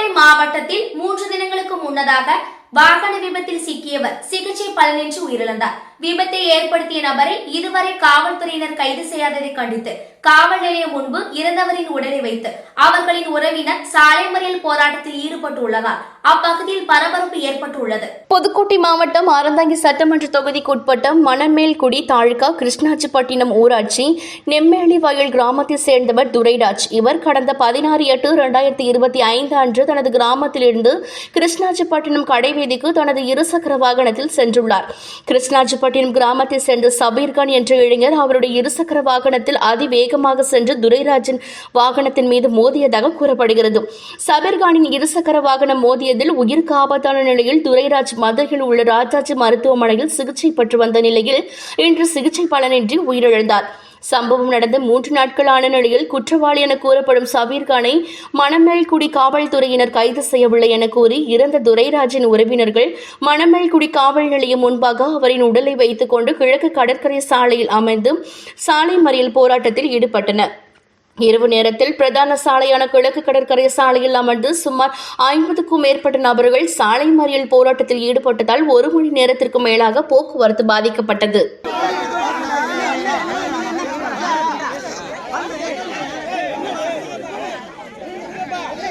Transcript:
புதுக்கோட்டை மாவட்டத்தில் மூன்று தினங்களுக்கு முன்னதாக வாகன விபத்தில் சிக்கியவர் சிகிச்சை பலனின்றி உயிரிழந்தார். விபத்தை ஏற்படுத்திய நபரை இதுவரை காவல்துறையினர் கைது செய்யாததை கண்டித்து காவல் நிலையம் முன்பு இறந்தவரின் உடலை வைத்து அவர்களின் உறவினர் சாலை மறியல் போராட்டத்தில் ஈடுபட்டுள்ளதால் அப்பகுதியில் பரபரப்பு ஏற்பட்டுள்ளது. புதுக்கோட்டை மாவட்டம் அறந்தாங்கி சட்டமன்ற தொகுதிக்குட்பட்ட மணமேல்குடி தாலுகா கிருஷ்ணாச்சிப்பட்டினம் ஊராட்சி நெம்மேலி வயல் கிராமத்தைச் சேர்ந்தவர் துரைராஜ். இவர் கடந்த பதினாறு எட்டு இரண்டாயிரத்தி இருபத்தி ஐந்து அன்று தனது கிராமத்திலிருந்து கிருஷ்ணாச்சிப்பட்டினம் வீதிக்கு தனது இருசக்கர வாகனத்தில் சென்றுள்ளார். கிருஷ்ணாஜிப்பட்டினம் கிராமத்தைச் சேர்ந்த சபீர்கான் என்ற இளைஞர் அவருடைய இருசக்கர வாகனத்தில் அதிவேகமாக சென்று துரைராஜின் வாகனத்தின் மீது மோதியதாக கூறப்படுகிறது. சபீர்கானின் இருசக்கர வாகனம் மோதியதில் உயிருக்கு ஆபத்தான நிலையில் துரைராஜ் மதுரையில் உள்ள ராஜாஜி மருத்துவமனையில் சிகிச்சை பெற்று வந்த நிலையில் இன்று சிகிச்சை பலனின்றி உயிரிழந்தார். சம்பவம் நடந்த மூன்று நாட்களான நிலையில் குற்றவாளி என கூறப்படும் சபீர்கானை மணமேல்குடி காவல்துறையினர் கைது செய்யவில்லை என கூறி இறந்த துரைராஜின் உறவினர்கள் மணமேல்குடி காவல் நிலையம் முன்பாக அவரின் உடலை வைத்துக் கொண்டு கிழக்கு கடற்கரை சாலையில் அமைந்து சாலை மறியல் போராட்டத்தில் ஈடுபட்டனர். இரவு நேரத்தில் பிரதான சாலையான கிழக்கு கடற்கரை சாலையில் அமர்ந்து சுமார் ஐம்பதுக்கும் மேற்பட்ட நபர்கள் சாலை மறியல் போராட்டத்தில் ஈடுபட்டதால் ஒரு மணி நேரத்திற்கு மேலாக போக்குவரத்து பாதிக்கப்பட்டது.